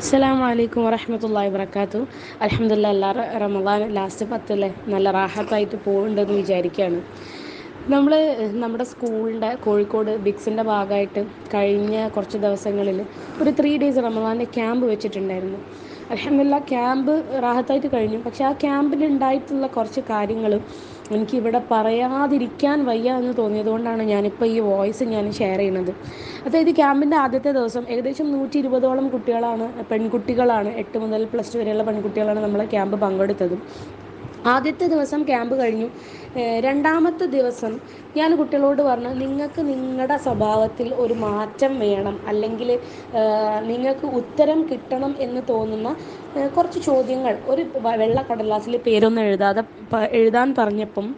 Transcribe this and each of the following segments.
അസ്സലാമു അലൈക്കും വറഹമത്തല്ലാ വർക്കാത്തു അലഹമില്ല എല്ലാ റമദാൻ ലാസ്റ്റ് പത്തല്ലേ നല്ല റാഹത്തായിട്ട് പോകുന്നുണ്ടെന്ന് വിചാരിക്കുകയാണ് നമ്മൾ നമ്മുടെ സ്കൂളിന്റെ കോഴിക്കോട് ബിക്സിന്റെ ഭാഗമായിട്ട് കഴിഞ്ഞ കുറച്ച് ദിവസങ്ങളിൽ ഒരു ത്രീ ഡേയ്സ് റമദാന്റെ ക്യാമ്പ് വെച്ചിട്ടുണ്ടായിരുന്നു. അലഹമില്ല ക്യാമ്പ് റാഹത്തായിട്ട് കഴിഞ്ഞു. പക്ഷേ ആ ക്യാമ്പിൽ ഉണ്ടായിട്ടുള്ള കുറച്ച് കാര്യങ്ങളും എനിക്കിവിടെ പറയാതിരിക്കാൻ വയ്യ എന്ന് തോന്നിയതുകൊണ്ടാണ് ഞാനിപ്പോൾ ഈ വോയിസ് ഞാൻ ഷെയർ ചെയ്യുന്നത് അതായത് ക്യാമ്പിന്റെ ആദ്യത്തെ ദിവസം ഏകദേശം നൂറ്റി ഇരുപതോളം കുട്ടികളാണ് പെൺകുട്ടികളാണ് എട്ട് മുതൽ പ്ലസ് ടു വരെയുള്ള പെൺകുട്ടികളാണ് നമ്മളെ ക്യാമ്പ് പങ്കെടുത്തത്. ആദ്യത്തെ ദിവസം ക്യാമ്പ് കഴിഞ്ഞു. രണ്ടാമത്തെ ദിവസം ഞാൻ കുട്ടികളോട് പറഞ്ഞു നിങ്ങൾക്ക് നിങ്ങളുടെ സ്വഭാവത്തിൽ ഒരു മാറ്റം വേണം അല്ലെങ്കിൽ നിങ്ങൾക്ക് ഉത്തരം കിട്ടണം എന്ന് തോന്നുന്ന കുറച്ച് ചോദ്യങ്ങൾ. ഒരു വെള്ള കടലാസിൽ പേരൊന്നും എഴുതാതെ എഴുതാൻ പറഞ്ഞപ്പം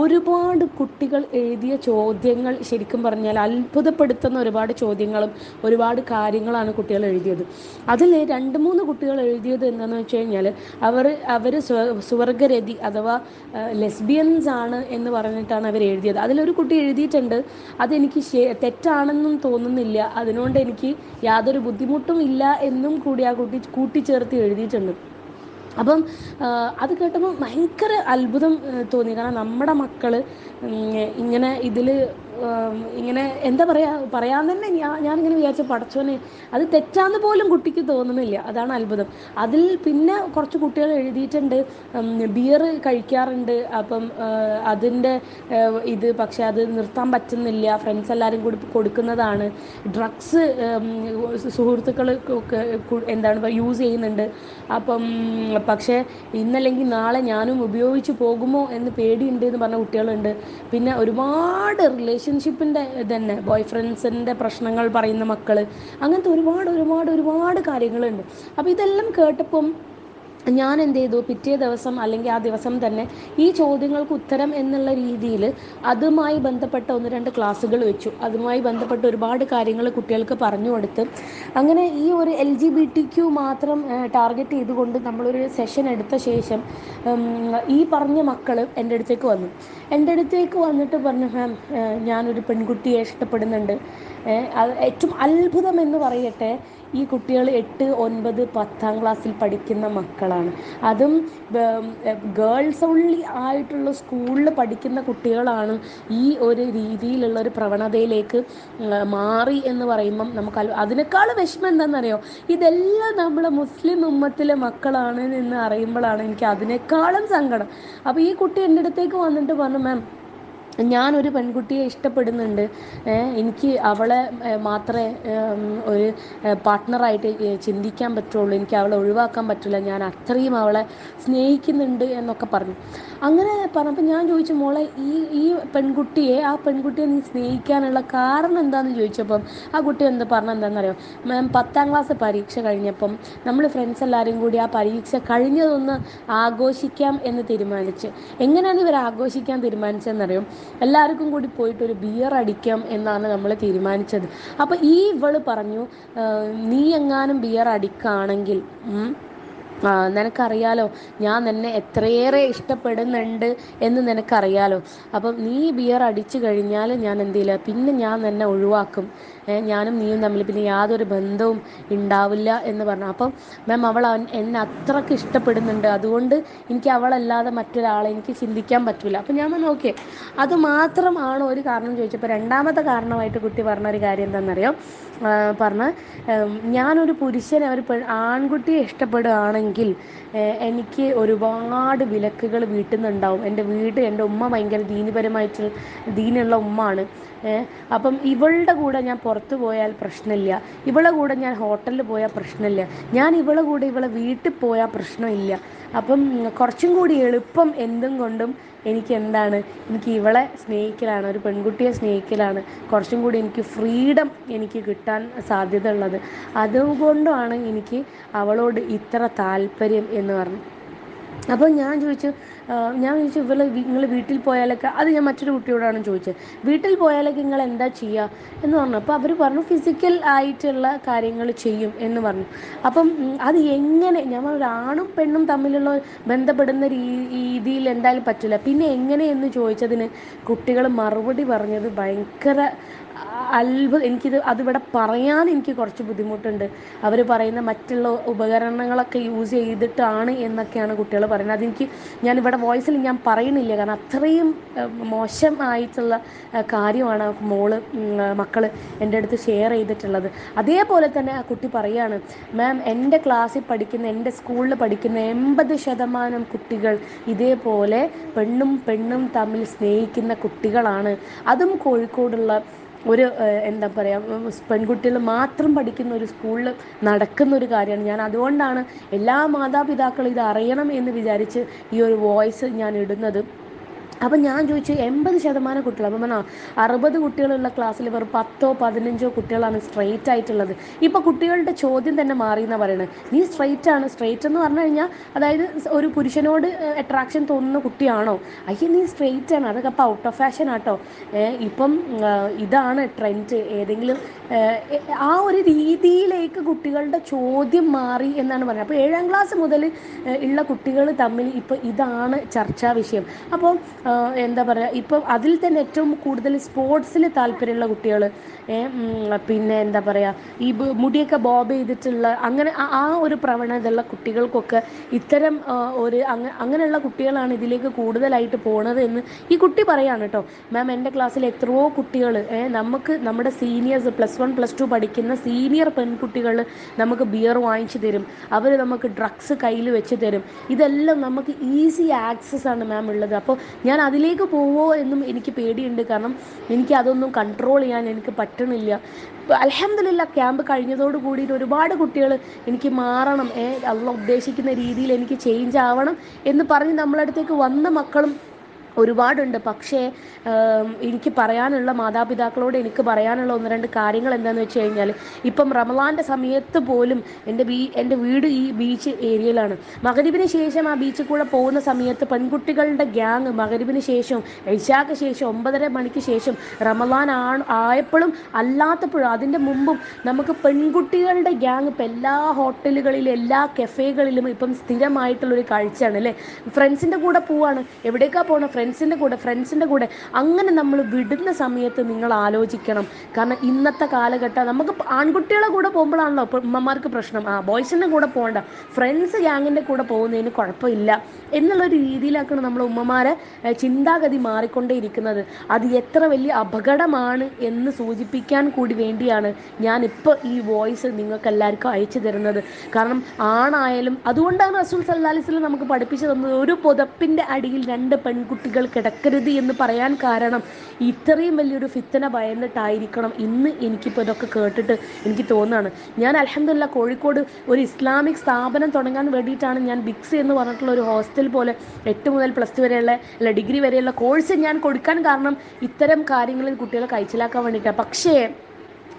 ഒരുപാട് കുട്ടികൾ എഴുതിയ ചോദ്യങ്ങൾ ശരിക്കും പറഞ്ഞാൽ അത്ഭുതപ്പെടുത്തുന്ന ഒരുപാട് ചോദ്യങ്ങളും ഒരുപാട് കാര്യങ്ങളാണ് കുട്ടികൾ എഴുതിയത്. അതിൽ രണ്ട് മൂന്ന് കുട്ടികൾ എഴുതിയത് എന്താണെന്ന് വെച്ച് കഴിഞ്ഞാൽ അവർ അവർ സ്വർഗരതി അഥവാ ലെസ്ബിയൻസ് ആണ് എന്ന് പറഞ്ഞിട്ടാണ് അവർ എഴുതിയത്. അതിലൊരു കുട്ടി എഴുതിയിട്ടുണ്ട് അതെനിക്ക് തെറ്റാണെന്നും തോന്നുന്നില്ല അതിനോണ്ട് എനിക്ക് യാതൊരു ബുദ്ധിമുട്ടും ഇല്ല എന്നും കൂടി ആ കുട്ടി കൂട്ടിച്ചേർത്ത് എഴുതിയിട്ടുണ്ട്. അപ്പം അത് കേട്ടപ്പോൾ ഭയങ്കര അത്ഭുതം തോന്നി. കാരണം നമ്മുടെ മക്കൾ ഇങ്ങനെ ഇതിൽ ഇങ്ങനെ എന്താ പറയാ പറയാൻ തന്നെ ഞാൻ ഞാനിങ്ങനെ വിചാരിച്ച പടച്ചോനെ അത് തെറ്റാന്ന് പോലും കുട്ടിക്ക് തോന്നുന്നില്ല. അതാണ് അത്ഭുതം. അതിൽ പിന്നെ കുറച്ച് കുട്ടികൾ എഴുതിയിട്ടുണ്ട്. ബിയർ കഴിക്കാറുണ്ട്. അപ്പം അതിന്റെ ഇത് പക്ഷെ അത് നിർത്താൻ പറ്റുന്നില്ല. ഫ്രണ്ട്സ് എല്ലാവരും കൂടി കൊടുക്കുന്നതാണ്. ഡ്രഗ്സ് സുഹൃത്തുക്കൾ എന്താണ് യൂസ് ചെയ്യുന്നുണ്ട്. അപ്പം പക്ഷേ ഇന്നല്ലെങ്കിൽ നാളെ ഞാനും ഉപയോഗിച്ച് പോകുമോ എന്ന് പേടിയുണ്ട് എന്ന് പറഞ്ഞ കുട്ടികളുണ്ട്. പിന്നെ ഒരുപാട് റിലേഷൻഷിപ്പിന്റെ ഇതന്നെ ബോയ് ഫ്രണ്ട്സിന്റെ പ്രശ്നങ്ങൾ പറയുന്ന മക്കൾ അങ്ങനത്തെ ഒരുപാട് ഒരുപാട് ഒരുപാട് കാര്യങ്ങളുണ്ട്. അപ്പോൾ ഇതെല്ലാം കേട്ടപ്പം ഞാൻ എന്ത് ചെയ്തു പിറ്റേ ദിവസം അല്ലെങ്കിൽ ആ ദിവസം തന്നെ ഈ ചോദ്യങ്ങൾക്ക് ഉത്തരം എന്നുള്ള രീതിയിൽ അതുമായി ബന്ധപ്പെട്ട ഒന്ന് രണ്ട് ക്ലാസ്സുകൾ വെച്ചു. അതുമായി ബന്ധപ്പെട്ട ഒരുപാട് കാര്യങ്ങൾ കുട്ടികൾക്ക് പറഞ്ഞു കൊടുത്ത്. അങ്ങനെ ഈ ഒരു L G B T Q മാത്രം ടാർഗറ്റ് ചെയ്തുകൊണ്ട് നമ്മളൊരു സെഷൻ എടുത്ത ശേഷം ഈ പറഞ്ഞ മക്കൾ എന്റെ അടുത്തേക്ക് വന്നു. എന്റെ അടുത്തേക്ക് വന്നിട്ട് പറഞ്ഞു ഞാനൊരു പെൺകുട്ടിയെ ഇഷ്ടപ്പെടുന്നുണ്ട്. ഏറ്റവും അത്ഭുതം എന്ന് പറയട്ടെ ഈ കുട്ടികൾ എട്ട് ഒൻപത് പത്താം ക്ലാസ്സിൽ പഠിക്കുന്ന മക്കളാണ്. അതും ഗേൾസ് ഓൺലി ആയിട്ടുള്ള സ്കൂളിൽ പഠിക്കുന്ന കുട്ടികളാണ് ഈ ഒരു രീതിയിലുള്ള ഒരു പ്രവണതയിലേക്ക് മാറി എന്ന് പറയുമ്പം നമുക്ക് അതിനേക്കാൾ വിഷമം എന്താണെന്നറിയോ? ഇതെല്ലാം നമ്മളെ മുസ്ലിം ഉമ്മത്തിലെ മക്കളാണ് എന്ന് അറിയുമ്പോഴാണ് എനിക്ക് അതിനേക്കാളും സങ്കടം. അപ്പോൾ ഈ കുട്ടി എന്റെ അടുത്തേക്ക് വന്നിട്ട് പറഞ്ഞു മാം ഞാനൊരു പെൺകുട്ടിയെ ഇഷ്ടപ്പെടുന്നുണ്ട്. എനിക്ക് അവളെ മാത്രമേ ഒരു പാർട്ട്ണറായിട്ട് ചിന്തിക്കാൻ പറ്റുള്ളൂ. എനിക്ക് അവളെ ഒഴിവാക്കാൻ പറ്റില്ല. ഞാൻ അത്രയും അവളെ സ്നേഹിക്കുന്നുണ്ട് എന്നൊക്കെ പറഞ്ഞു. അങ്ങനെ പറഞ്ഞപ്പോൾ ഞാൻ ചോദിച്ചു മോളെ ഈ ഈ പെൺകുട്ടിയെ ആ പെൺകുട്ടിയെ നീ സ്നേഹിക്കാനുള്ള കാരണം എന്താണെന്ന് ചോദിച്ചപ്പം ആ കുട്ടി എന്ത് പറഞ്ഞ? എന്താണെന്നറിയോ മാം പത്താം ക്ലാസ് പരീക്ഷ കഴിഞ്ഞപ്പം നമ്മൾ ഫ്രണ്ട്സ് എല്ലാവരും കൂടി ആ പരീക്ഷ കഴിഞ്ഞതൊന്ന് ആഘോഷിക്കാം എന്ന് തീരുമാനിച്ച്. എങ്ങനെയാണ് ഇവർ ആഘോഷിക്കാൻ തീരുമാനിച്ചതെന്നറിയോ? എല്ലാവർക്കും കൂടി പോയിട്ട് ഒരു ബിയർ അടിക്കാം എന്നാണ് നമ്മൾ തീരുമാനിച്ചത്. അപ്പോൾ ഈ ഇവൾ പറഞ്ഞു നീ എങ്ങാനും ബിയർ അടിക്കുകയാണെങ്കിൽ നിനക്കറിയാലോ ഞാൻ നിന്നെ എത്രയേറെ ഇഷ്ടപ്പെടുന്നുണ്ട് എന്ന് നിനക്കറിയാലോ. അപ്പം നീ ബിയർ അടിച്ചു കഴിഞ്ഞാൽ ഞാൻ എന്ത് ചെയ്യില്ല പിന്നെ ഞാൻ നിന്നെ ഒഴിവാക്കും. ഞാനും നീയും തമ്മിൽ പിന്നെ യാതൊരു ബന്ധവും ഉണ്ടാവില്ല എന്ന് പറഞ്ഞു. അപ്പം മാം അവൾ എന്നെ അത്രയ്ക്ക് ഇഷ്ടപ്പെടുന്നുണ്ട്. അതുകൊണ്ട് എനിക്ക് അവളല്ലാതെ മറ്റൊരാളെ എനിക്ക് ചിന്തിക്കാൻ പറ്റില്ല അപ്പം ഞാൻ പറഞ്ഞു ഓക്കെ. അത് മാത്രമാണോ ഒരു കാരണം ചോദിച്ചപ്പോൾ രണ്ടാമത്തെ കാരണമായിട്ട് കുട്ടി പറഞ്ഞ ഒരു കാര്യം എന്താണെന്നറിയോ? പറഞ്ഞ ഞാനൊരു പുരുഷനെ ഒരു ആൺകുട്ടിയെ ഇഷ്ടപ്പെടുകയാണെങ്കിൽ എനിക്ക് ഒരുപാട് വിലക്കുകൾ വീട്ടിൽ നിന്നുണ്ടാവും എന്റെ വീട് എന്റെ ഉമ്മ ഭയങ്കര ദീനിപരമായിട്ട് ദീനുള്ള ഉമ്മാണ്. അപ്പം ഇവളുടെ കൂടെ ഞാൻ പുറത്തു പോയാൽ പ്രശ്നമില്ല. ഇവളെ കൂടെ ഞാൻ ഹോട്ടലിൽ പോയാൽ പ്രശ്നമില്ല. ഞാൻ ഇവളെ കൂടെ ഇവളെ വീട്ടിൽ പോയാൽ പ്രശ്നമില്ല. അപ്പം കുറച്ചും കൂടി എളുപ്പം എന്തും കൊണ്ടും എനിക്ക് എന്താണ് എനിക്ക് ഇവളെ സ്നേഹിക്കലാണ് ഒരു പെൺകുട്ടിയെ സ്നേഹിക്കലാണ് കുറച്ചും കൂടി എനിക്ക് ഫ്രീഡം എനിക്ക് കിട്ടാൻ സാധ്യത ഉള്ളത് അതുകൊണ്ടാണ് എനിക്ക് അവളോട് ഇത്ര താല്പര്യം എന്ന് പറഞ്ഞു അപ്പോൾ ഞാൻ ചോദിച്ചു ഞാൻ ചോദിച്ചു ഇവൾ നിങ്ങൾ വീട്ടിൽ പോയാലൊക്കെ അത് ഞാൻ മറ്റൊരു കുട്ടിയോടാണ് ചോദിച്ചത്. വീട്ടിൽ പോയാലൊക്കെ നിങ്ങൾ എന്താ ചെയ്യുക എന്ന് പറഞ്ഞു. അപ്പോൾ അവർ പറഞ്ഞു ഫിസിക്കൽ ആയിട്ടുള്ള കാര്യങ്ങൾ ചെയ്യും എന്ന് പറഞ്ഞു. അപ്പം അത് എങ്ങനെ ഞാൻ ഒരു ആണും പെണ്ണും തമ്മിലുള്ള ബന്ധപ്പെടുന്ന രീതിയിൽ എന്തായാലും പറ്റില്ല പിന്നെ എങ്ങനെ എന്ന് ചോദിച്ചതിന് കുട്ടികൾ മറുപടി പറഞ്ഞത് ഭയങ്കര അത്ഭുതം എനിക്കിത് അതിവിടെ പറയാൻ എനിക്ക് കുറച്ച് ബുദ്ധിമുട്ടുണ്ട്. അവർ പറയുന്ന മറ്റുള്ള ഉപകരണങ്ങളൊക്കെ യൂസ് ചെയ്തിട്ടാണ് എന്നൊക്കെയാണ് കുട്ടികൾ പറയുന്നത് അതെനിക്ക് ഞാൻ ഇവിടെ വോയിസിൽ ഞാൻ പറയുന്നില്ല. കാരണം അത്രയും മോശമായിട്ടുള്ള കാര്യമാണ് മോൾ മക്കൾ എന്റെ അടുത്ത് ഷെയർ ചെയ്തിട്ടുള്ളത്. അതേപോലെ തന്നെ ആ കുട്ടി പറയാണ് മാം എന്റെ ക്ലാസ്സിൽ പഠിക്കുന്ന എന്റെ സ്കൂളിൽ പഠിക്കുന്ന എൺപത് ശതമാനം കുട്ടികൾ ഇതേപോലെ പെണ്ണും പെണ്ണും തമ്മിൽ സ്നേഹിക്കുന്ന കുട്ടികളാണ്. അതും കോഴിക്കോടുള്ള ഒരു എന്താ പറയുക പെൺകുട്ടികൾ മാത്രം പഠിക്കുന്ന ഒരു സ്കൂളിൽ നടക്കുന്ന ഒരു കാര്യമാണ്. ഞാൻ അതുകൊണ്ടാണ് എല്ലാ മാതാപിതാക്കളും ഇത് അറിയണം എന്ന് വിചാരിച്ച് ഈ ഒരു വോയിസ് ഞാൻ ഇടുന്നത്. അപ്പം ഞാൻ ചോദിച്ചു എൺപത് ശതമാനം കുട്ടികൾ അപ്പം പറഞ്ഞാൽ അറുപത് കുട്ടികളുള്ള ക്ലാസ്സിൽ വെറും പത്തോ പതിനഞ്ചോ കുട്ടികളാണ് സ്ട്രെയിറ്റ് ആയിട്ടുള്ളത്. ഇപ്പോൾ കുട്ടികളുടെ ചോദ്യം തന്നെ മാറി എന്നാണ് പറയുന്നത് നീ സ്ട്രെയിറ്റ് ആണ്. സ്ട്രെയിറ്റ് എന്ന് പറഞ്ഞു കഴിഞ്ഞാൽ അതായത് ഒരു പുരുഷനോട് അട്രാക്ഷൻ തോന്നുന്ന കുട്ടിയാണോ? അയ്യോ നീ സ്ട്രെയിറ്റ് ആണ്. അതൊക്കെ അപ്പോൾ ഔട്ട് ഓഫ് ഫാഷൻ ആട്ടോ. ഇപ്പം ഇതാണ് ട്രെൻഡ് ഏതെങ്കിലും ആ ഒരു രീതിയിലേക്ക് കുട്ടികളുടെ ചോദ്യം മാറി എന്നാണ് പറയുന്നത് അപ്പോൾ ഏഴാം ക്ലാസ് മുതൽ ഉള്ള കുട്ടികൾ തമ്മിൽ ഇപ്പോൾ ഇതാണ് ചർച്ചാ വിഷയം. അപ്പോൾ എന്താ പറയുക ഇപ്പം അതിൽ തന്നെ ഏറ്റവും കൂടുതൽ സ്പോർട്സിൽ താല്പര്യമുള്ള കുട്ടികൾ പിന്നെ എന്താ പറയുക ഈ മുടിയൊക്കെ ബോബ് ചെയ്തിട്ടുള്ള അങ്ങനെ ആ ഒരു പ്രവണതയുള്ള കുട്ടികൾക്കൊക്കെ ഇത്തരം ഒരു അങ്ങനെയുള്ള കുട്ടികളാണ് ഇതിലേക്ക് കൂടുതലായിട്ട് പോണത് എന്ന് ഈ കുട്ടി പറയാണ് കേട്ടോ മാം എന്റെ ക്ലാസ്സിൽ എത്രയോ കുട്ടികൾ നമുക്ക് നമ്മുടെ seniors plus one plus two പഠിക്കുന്ന സീനിയർ പെൺകുട്ടികൾ നമുക്ക് ബിയർ വാങ്ങിച്ചു തരും. അവർ നമുക്ക് ഡ്രഗ്സ് കയ്യിൽ വെച്ച് തരും. ഇതെല്ലാം നമുക്ക് ഈസി ആക്സസ് ആണ് മാം ഉള്ളത്. അപ്പോൾ ഞാൻ അതിലേക്ക് പോവോ എന്നും എനിക്ക് പേടിയുണ്ട്. കാരണം എനിക്ക് അതൊന്നും കൺട്രോൾ ചെയ്യാൻ എനിക്ക് പറ്റണില്ല. അലഹമില്ല ക്യാമ്പ് കഴിഞ്ഞതോട് കൂടിയിട്ട് ഒരുപാട് കുട്ടികൾ എനിക്ക് മാറണം. ഏ അള്ള ഉദ്ദേശിക്കുന്ന രീതിയിൽ എനിക്ക് ചേഞ്ച് ആവണം എന്ന് പറഞ്ഞ് നമ്മളടുത്തേക്ക് വന്ന മക്കളും ഒരുപാടുണ്ട്. പക്ഷേ എനിക്ക് പറയാനുള്ള മാതാപിതാക്കളോട് എനിക്ക് പറയാനുള്ള ഒന്ന് രണ്ട് കാര്യങ്ങൾ എന്താണെന്ന് വെച്ച് കഴിഞ്ഞാൽ ഇപ്പം റമലാന്റെ സമയത്ത് പോലും എന്റെ ബീ എന്റെ വീട് ഈ ബീച്ച് ഏരിയയിലാണ്. മകരീബിന് ശേഷം ആ ബീച്ചിൽ കൂടെ പോകുന്ന സമയത്ത് പെൺകുട്ടികളുടെ ഗ്യാങ് മകരീബിന് ശേഷം ഇഷാക്ക് ശേഷം ഒമ്പതര മണിക്ക് ശേഷം റമലാൻ ആ ആയപ്പോഴും അല്ലാത്തപ്പോഴും അതിന്റെ മുമ്പും നമുക്ക് പെൺകുട്ടികളുടെ ഗ്യാങ് ഇപ്പം എല്ലാ ഹോട്ടലുകളിലും എല്ലാ കഫേകളിലും ഇപ്പം സ്ഥിരമായിട്ടുള്ളൊരു കാഴ്ചയാണ് അല്ലേ? ഫ്രണ്ട്സിന്റെ കൂടെ പോവാണ്. എവിടേക്കാണ് പോകണം ഫ്രണ്ട്സിന്റെ കൂടെ ഫ്രണ്ട്സിന്റെ കൂടെ അങ്ങനെ നമ്മൾ വിടുന്ന സമയത്ത് നിങ്ങൾ ആലോചിക്കണം. കാരണം ഇന്നത്തെ കാലഘട്ടം നമുക്ക് ആൺകുട്ടികളെ കൂടെ പോകുമ്പോഴാണല്ലോ ഇപ്പോൾ ഉമ്മമാർക്ക് പ്രശ്നം. ആ ബോയ്സിന്റെ കൂടെ പോകണ്ട. ഫ്രണ്ട്സ് ഗ്യാങ്ങിന്റെ കൂടെ പോകുന്നതിന് കുഴപ്പമില്ല എന്നുള്ള രീതിയിലാക്കണം നമ്മൾ ഉമ്മമാരെ ചിന്താഗതി മാറിക്കൊണ്ടേയിരിക്കുന്നത്. അത് എത്ര വലിയ അപകടമാണ് എന്ന് സൂചിപ്പിക്കാൻ കൂടി വേണ്ടിയാണ് ഞാനിപ്പോൾ ഈ വോയിസ് നിങ്ങൾക്ക് എല്ലാവർക്കും അയച്ചു തരുന്നത്. കാരണം ആണായാലും അതുകൊണ്ടാണ് റസൂൽ സല്ലാലിസ്ലം നമുക്ക് പഠിപ്പിച്ചു തന്നത്. ഒരു പുതപ്പിന്റെ അടിയിൽ രണ്ട് പെൺകുട്ടികൾ കിടക്കരുത് എന്ന് പറയാൻ കാരണം ഇത്രയും വലിയൊരു ഫിത്തന ഭയന്നിട്ടായിരിക്കണം ഇന്ന് എനിക്കിപ്പോൾ ഇതൊക്കെ കേട്ടിട്ട് എനിക്ക് തോന്നുകയാണ് ഞാൻ അലഹമില്ല കോഴിക്കോട് ഒരു ഇസ്ലാമിക് സ്ഥാപനം തുടങ്ങാൻ വേണ്ടിയിട്ടാണ് ഞാൻ ബിക്സ് എന്ന് പറഞ്ഞിട്ടുള്ള ഒരു ഹോസ്റ്റൽ പോലെ എട്ട് മുതൽ പ്ലസ് ടു വരെയുള്ള അല്ല ഡിഗ്രി വരെയുള്ള കോഴ്സ് ഞാൻ കൊടുക്കാൻ കാരണം ഇത്തരം കാര്യങ്ങളിൽ കുട്ടികളെ കഴിച്ചിലാക്കാൻ വേണ്ടിയിട്ടാണ്. പക്ഷേ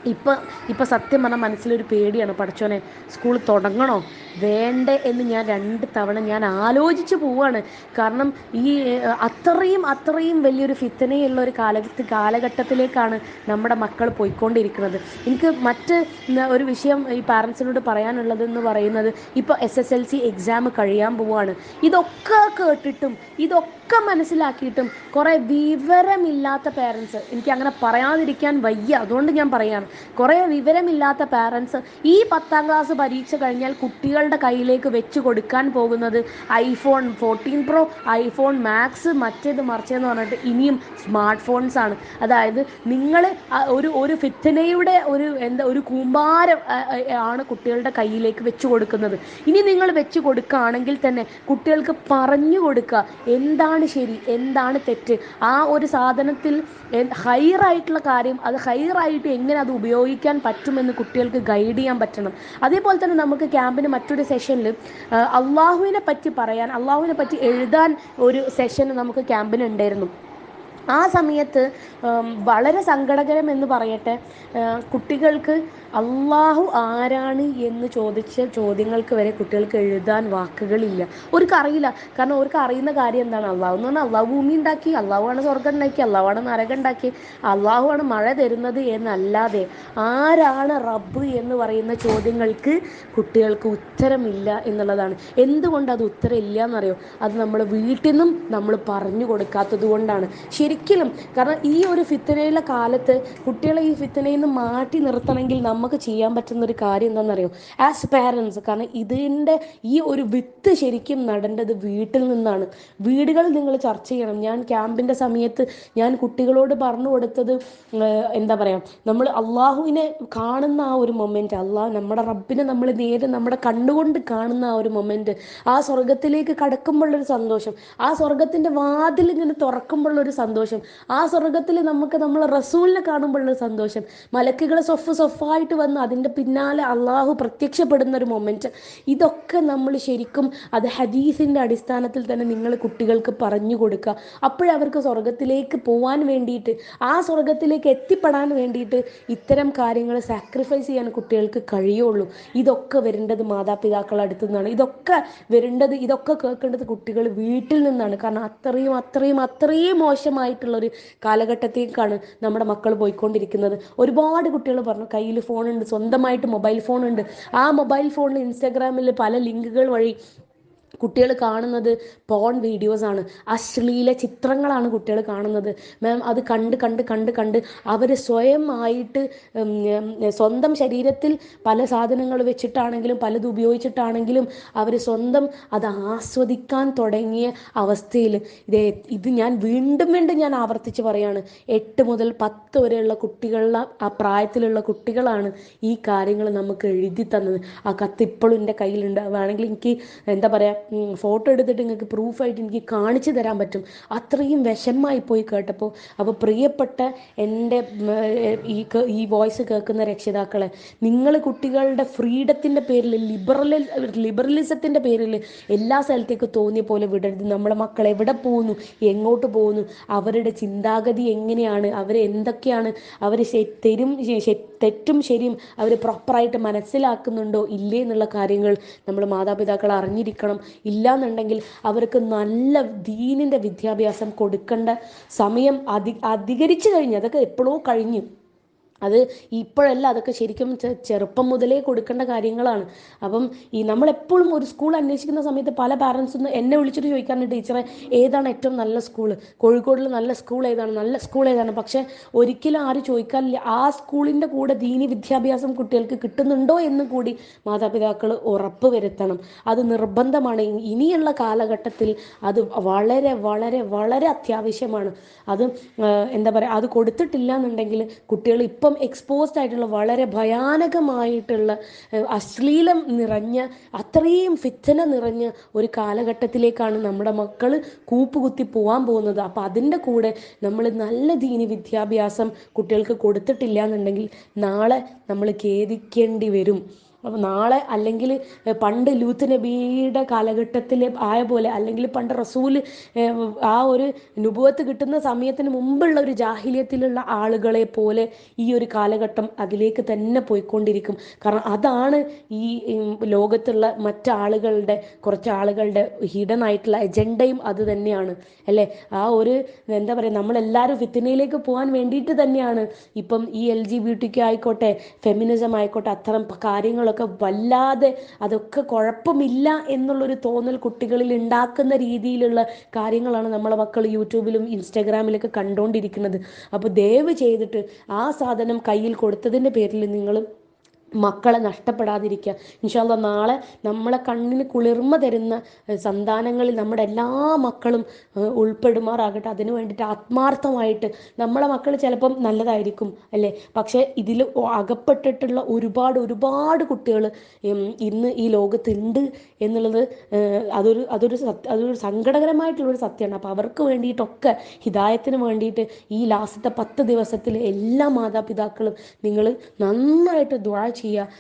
ഇപ്പം ഇപ്പം സത്യം പറഞ്ഞാൽ മനസ്സിലൊരു പേടിയാണ്. പഠിച്ചോനെ സ്കൂൾ തുടങ്ങണോ? വേണ്ടേ എന്ന് ഞാൻ രണ്ട് തവണ ഞാൻ ആലോചിച്ച് പോവാണ്. കാരണം ഈ അത്രയും അത്രയും വലിയൊരു ഫിത്തനയുള്ള ഒരു കാലഘട്ട കാലഘട്ടത്തിലേക്കാണ് നമ്മുടെ മക്കൾ പോയിക്കൊണ്ടിരിക്കുന്നത്. എനിക്ക് മറ്റ് ഒരു വിഷയം ഈ പാരൻസിനോട് പറയാനുള്ളത് എന്ന് പറയുന്നത് ഇപ്പോൾ S S L C exam കഴിയാൻ പോവുകയാണ് ഇതൊക്കെ കേട്ടിട്ടും ഇതൊക്കെ മനസ്സിലാക്കിയിട്ടും കുറേ വിവരമില്ലാത്ത പേരൻസ് എനിക്ക് അങ്ങനെ പറയാതിരിക്കാൻ വയ്യ. അതുകൊണ്ട് ഞാൻ പറയാണ് കുറേ വിവരമില്ലാത്ത പേരൻസ് ഈ പത്താം ക്ലാസ് പരീക്ഷ കഴിഞ്ഞാൽ കുട്ടികളുടെ കയ്യിലേക്ക് വെച്ച് കൊടുക്കാൻ പോകുന്നത് iPhone fourteen pro iPhone max മറ്റേത് മറിച്ചതെന്ന് പറഞ്ഞിട്ട് ഇനിയും സ്മാർട്ട് ഫോൺസ് ആണ്. അതായത് നിങ്ങൾ ഒരു ഒരു ഫിത്തനയുടെ ഒരു എന്താ ഒരു കൂമ്പാരം ആണ് കുട്ടികളുടെ കയ്യിലേക്ക് വെച്ച് കൊടുക്കുന്നത്. ഇനി നിങ്ങൾ വെച്ച് കൊടുക്കുകയാണെങ്കിൽ തന്നെ കുട്ടികൾക്ക് പറഞ്ഞു കൊടുക്കുക എന്താണ് ശരി? എന്താണ് തെറ്റ്? ആ ഒരു സാധനത്തിൽ ഹൈറായിട്ടുള്ള കാര്യം അത് ഹൈറായിട്ട് എങ്ങനെ അത് ഉപയോഗിക്കാൻ പറ്റുമെന്ന് കുട്ടികൾക്ക് ഗൈഡ് ചെയ്യാൻ പറ്റണം. അതേപോലെ തന്നെ നമുക്ക് ക്യാമ്പിന് മറ്റൊരു സെഷനിൽ അള്ളാഹുവിനെ പറ്റി പറയാൻ അള്ളാഹുവിനെ പറ്റി എഴുതാൻ ഒരു സെഷൻ നമുക്ക് ക്യാമ്പിന് ഉണ്ടായിരുന്നു. ആ സമയത്ത് വളരെ സങ്കടകരം എന്ന് പറയട്ടെ കുട്ടികൾക്ക് അള്ളാഹു ആരാണ് എന്ന് ചോദിച്ച ചോദ്യങ്ങൾക്ക് വരെ കുട്ടികൾക്ക് എഴുതാൻ വാക്കുകളില്ല. അവർക്ക് അറിയില്ല. കാരണം അവർക്ക് അറിയുന്ന കാര്യം എന്താണ്? അള്ളാഹു എന്ന് പറഞ്ഞാൽ അള്ളാഹു ഭൂമി ഉണ്ടാക്കി അള്ളാഹുവാണ് സ്വർഗം ഉണ്ടാക്കി അള്ളാഹുവാണ് നരകം ഉണ്ടാക്കി അള്ളാഹുവാണ് മഴ തരുന്നത് എന്നല്ലാതെ ആരാണ് റബ്ബ് എന്ന് പറയുന്ന ചോദ്യങ്ങൾക്ക് കുട്ടികൾക്ക് ഉത്തരമില്ല എന്നുള്ളതാണ്. എന്തുകൊണ്ട് അത് ഉത്തരമില്ല എന്നറിയോ? അത് നമ്മൾ വീട്ടിൽ നിന്നും നമ്മൾ പറഞ്ഞു കൊടുക്കാത്തത് കൊണ്ടാണ്. ശരിക്കും ഒരിക്കലും. കാരണം ഈ ഒരു ഫിത്തനയിലെ കാലത്ത് കുട്ടികളെ ഈ ഫിത്തനയിൽ നിന്ന് മാറ്റി നിർത്തണമെങ്കിൽ നമുക്ക് ചെയ്യാൻ പറ്റുന്ന ഒരു കാര്യം എന്താണെന്നറിയോ? ആസ് പാരൻസ് കാരണം ഇതിന്റെ ഈ ഒരു വിത്ത് ശരിക്കും നടേണ്ടത് വീട്ടിൽ നിന്നാണ്. വീടുകളിൽ നിങ്ങൾ ചർച്ച ചെയ്യണം. ഞാൻ ക്യാമ്പിന്റെ സമയത്ത് ഞാൻ കുട്ടികളോട് പറഞ്ഞു കൊടുത്തത് എന്താ പറയുക നമ്മൾ അള്ളാഹുവിനെ കാണുന്ന ആ ഒരു മൊമെന്റ് അള്ളാഹു നമ്മുടെ റബ്ബിനെ നമ്മൾ നേരെ നമ്മുടെ കണ്ണുകൊണ്ട് കാണുന്ന ആ ഒരു മൊമെന്റ് ആ സ്വർഗത്തിലേക്ക് കടക്കുമ്പോഴുള്ളൊരു സന്തോഷം ആ സ്വർഗത്തിന്റെ വാതിൽ ഇങ്ങനെ തുറക്കുമ്പോഴുള്ളൊരു സന്തോഷം ആ സ്വർഗത്തിൽ നമുക്ക് നമ്മൾ റസൂലിനെ കാണുമ്പോഴുള്ള സന്തോഷം. മലക്കുകൾ സൊഫ് സൊഫായിട്ട് വന്ന് അതിന്റെ പിന്നാലെ അള്ളാഹു പ്രത്യക്ഷപ്പെടുന്ന ഒരു മൊമെന്റ് ഇതൊക്കെ നമ്മൾ ശരിക്കും അത് ഹദീസിന്റെ അടിസ്ഥാനത്തിൽ തന്നെ നിങ്ങൾ കുട്ടികൾക്ക് പറഞ്ഞു കൊടുക്കുക. അപ്പോഴവർക്ക് സ്വർഗത്തിലേക്ക് പോകാൻ വേണ്ടിയിട്ട് ആ സ്വർഗത്തിലേക്ക് എത്തിപ്പെടാൻ വേണ്ടിയിട്ട് ഇത്തരം കാര്യങ്ങൾ സാക്രിഫൈസ് ചെയ്യാൻ കുട്ടികൾക്ക് കഴിയുള്ളൂ. ഇതൊക്കെ വരേണ്ടത് മാതാപിതാക്കളുടെ അടുത്തു നിന്നാണ്. ഇതൊക്കെ വരേണ്ടത് ഇതൊക്കെ കേൾക്കേണ്ടത് കുട്ടികൾ വീട്ടിൽ നിന്നാണ്. കാരണം അത്രയും അത്രയും അത്രയും മോശമായിട്ടുള്ളൊരു കാലഘട്ടത്തേക്കാണ് നമ്മുടെ മക്കൾ പോയിക്കൊണ്ടിരിക്കുന്നത്. ഒരുപാട് കുട്ടികൾ പറഞ്ഞു കയ്യിൽ ഫോണുണ്ട് സ്വന്തമായിട്ട് മൊബൈൽ ഫോണുണ്ട്. ആ മൊബൈൽ ഫോണിൽ ഇൻസ്റ്റാഗ്രാമിൽ പല ലിങ്കുകൾ വഴി കുട്ടികൾ കാണുന്നത് പോൺ ആണ്. അശ്ലീല ചിത്രങ്ങളാണ് കുട്ടികൾ കാണുന്നത്. മാം അത് കണ്ട് കണ്ട് കണ്ട് കണ്ട് അവർ സ്വയമായിട്ട് സ്വന്തം ശരീരത്തിൽ പല സാധനങ്ങൾ വെച്ചിട്ടാണെങ്കിലും പലത് ഉപയോഗിച്ചിട്ടാണെങ്കിലും അവർ സ്വന്തം അത് ആസ്വദിക്കാൻ തുടങ്ങിയ അവസ്ഥയിൽ ഇത് ഇത് ഞാൻ വീണ്ടും വീണ്ടും ഞാൻ ആവർത്തിച്ച് പറയാണ്. എട്ട് മുതൽ പത്ത് വരെയുള്ള കുട്ടികളുടെ ആ പ്രായത്തിലുള്ള കുട്ടികളാണ് ഈ കാര്യങ്ങൾ നമുക്ക് എഴുതി തന്നത്. ആ കത്ത് ഇപ്പോഴും എന്റെ കയ്യിലുണ്ട്. വേണമെങ്കിൽ എനിക്ക് എന്താ പറയുക ഫോട്ടോ എടുത്തിട്ട് നിങ്ങൾക്ക് പ്രൂഫായിട്ട് എനിക്ക് കാണിച്ചു തരാൻ പറ്റും. അത്രയും വിഷമമായി പോയി കേട്ടപ്പോൾ അപ്പോൾ പ്രിയപ്പെട്ട എന്റെ ഈ ഈ വോയിസ് കേൾക്കുന്ന രക്ഷിതാക്കളെ നിങ്ങൾ കുട്ടികളുടെ ഫ്രീഡത്തിന്റെ പേരിൽ ലിബറൽ ലിബറലിസത്തിന്റെ പേരിൽ എല്ലാ സ്ഥലത്തേക്കും തോന്നിയ പോലെ വിടരുത്. നമ്മളെ മക്കൾ എവിടെ പോകുന്നു എങ്ങോട്ട് പോകുന്നു അവരുടെ ചിന്താഗതി എങ്ങനെയാണ് അവർ എന്തൊക്കെയാണ് അവർ തെരും തെറ്റും ശരിയും അവർ പ്രോപ്പറായിട്ട് മനസ്സിലാക്കുന്നുണ്ടോ ഇല്ലേ എന്നുള്ള കാര്യങ്ങൾ നമ്മൾ മാതാപിതാക്കൾ അറിഞ്ഞിരിക്കണം. ഇല്ലാന്നുണ്ടെങ്കിൽ അവർക്ക് നല്ല ദീനിന്റെ വിദ്യാഭ്യാസം കൊടുക്കേണ്ട സമയം അധി അധികരിച്ചു കഴിഞ്ഞു അതൊക്കെ എപ്പോഴോ കഴിഞ്ഞു. അത് ഇപ്പോഴല്ല അതൊക്കെ ശരിക്കും ചെറുപ്പം മുതലേ കൊടുക്കേണ്ട കാര്യങ്ങളാണ്. അപ്പം ഈ നമ്മളെപ്പോഴും ഒരു സ്കൂൾ അന്വേഷിക്കുന്ന സമയത്ത് പല പാരൻസും എന്നെ വിളിച്ചിട്ട് ചോദിക്കാറുണ്ട് ടീച്ചറെ ഏതാണ് ഏറ്റവും നല്ല സ്കൂൾ കോഴിക്കോടിൽ നല്ല സ്കൂൾ ഏതാണ്? നല്ല സ്കൂൾ ഏതാണ്? പക്ഷേ ഒരിക്കലും ആരും ചോദിക്കാറില്ല ആ സ്കൂളിന്റെ കൂടെ ദീനി വിദ്യാഭ്യാസം കുട്ടികൾക്ക് കിട്ടുന്നുണ്ടോ എന്ന് കൂടി മാതാപിതാക്കൾ ഉറപ്പ് വരുത്തണം. അത് നിർബന്ധമാണ്. ഇനിയുള്ള കാലഘട്ടത്തിൽ അത് വളരെ വളരെ വളരെ അത്യാവശ്യമാണ്. അത് എന്താ പറയുക അത് കൊടുത്തിട്ടില്ല എന്നുണ്ടെങ്കിൽ കുട്ടികൾ ഇപ്പം ഇപ്പം എക്സ്പോസ്ഡ് ആയിട്ടുള്ള വളരെ ഭയാനകമായിട്ടുള്ള അശ്ലീലം നിറഞ്ഞ അത്രയും ഫിത്തന നിറഞ്ഞ ഒരു കാലഘട്ടത്തിലേക്കാണ് നമ്മുടെ മക്കൾ കൂപ്പുകുത്തി പോകാൻ പോകുന്നത്. അപ്പം അതിന്റെ കൂടെ നമ്മൾ നല്ല ദീനി വിദ്യാഭ്യാസം കുട്ടികൾക്ക് കൊടുത്തിട്ടില്ല എന്നുണ്ടെങ്കിൽ നാളെ നമ്മൾ ഖേദിക്കേണ്ടി വരും. അപ്പോൾ നാളെ അല്ലെങ്കിൽ പണ്ട് ലൂത്ത് നബിയുടെ കാലഘട്ടത്തിൽ ആയ പോലെ അല്ലെങ്കിൽ പണ്ട് റസൂൽ ആ ഒരു നുപുവത്ത് കിട്ടുന്ന സമയത്തിന് മുമ്പുള്ള ഒരു ജാഹിലിയത്തിലുള്ള ആളുകളെ പോലെ ഈ ഒരു കാലഘട്ടം അതിലേക്ക് തന്നെ പോയിക്കൊണ്ടിരിക്കും. കാരണം അതാണ് ഈ ലോകത്തുള്ള മറ്റാളുകളുടെ കുറച്ച് ആളുകളുടെ ഹിഡൻ ആയിട്ടുള്ള അജണ്ടയും അത് തന്നെയാണ്. അല്ലേ? ആ ഒരു എന്താ പറയുക നമ്മളെല്ലാവരും ഫിത്തിനയിലേക്ക് പോകാൻ വേണ്ടിയിട്ട് തന്നെയാണ്. ഇപ്പം ഈ എൽ ജി ആയിക്കോട്ടെ ഫെമിനിസം ആയിക്കോട്ടെ അത്തരം കാര്യങ്ങൾ ഒക്കെ വല്ലാതെ അതൊക്കെ കുഴപ്പമില്ല എന്നുള്ളൊരു തോന്നൽ കുട്ടികളിൽ ഉണ്ടാക്കുന്ന രീതിയിലുള്ള കാര്യങ്ങളാണ് നമ്മളെ മക്കൾ യൂട്യൂബിലും ഇൻസ്റ്റാഗ്രാമിലൊക്കെ കണ്ടുകൊണ്ടിരിക്കുന്നത് അപ്പോൾ ദയവ് ചെയ്തിട്ട് ആ സാധനം കയ്യിൽ കൊടുത്തതിന്റെ പേരിൽ നിങ്ങൾ മക്കളെ നഷ്ടപ്പെടാതിരിക്കുക. ഇൻഷാല്ല നാളെ നമ്മളെ കണ്ണിന് കുളിർമ തരുന്ന സന്താനങ്ങളിൽ നമ്മുടെ എല്ലാ മക്കളും ഉൾപ്പെടുമാറാകട്ടെ. അതിനു വേണ്ടിയിട്ട് ആത്മാർത്ഥമായിട്ട് നമ്മളെ മക്കൾ ചിലപ്പം നല്ലതായിരിക്കും അല്ലേ? പക്ഷേ ഇതിൽ അകപ്പെട്ടിട്ടുള്ള ഒരുപാട് ഒരുപാട് കുട്ടികൾ ഇന്ന് ഈ ലോകത്തുണ്ട് എന്നുള്ളത് അതൊരു അതൊരു സത്യ അതൊരു സങ്കടകരമായിട്ടുള്ളൊരു സത്യമാണ്. അപ്പോൾ അവർക്ക് വേണ്ടിയിട്ടൊക്കെ ഹിതായത്തിന് വേണ്ടിയിട്ട് ഈ ലാസ്റ്റത്തെ പത്ത് ദിവസത്തിൽ എല്ലാ മാതാപിതാക്കളും നിങ്ങൾ നന്നായിട്ട് ദ്വാ ചെയ്യുക.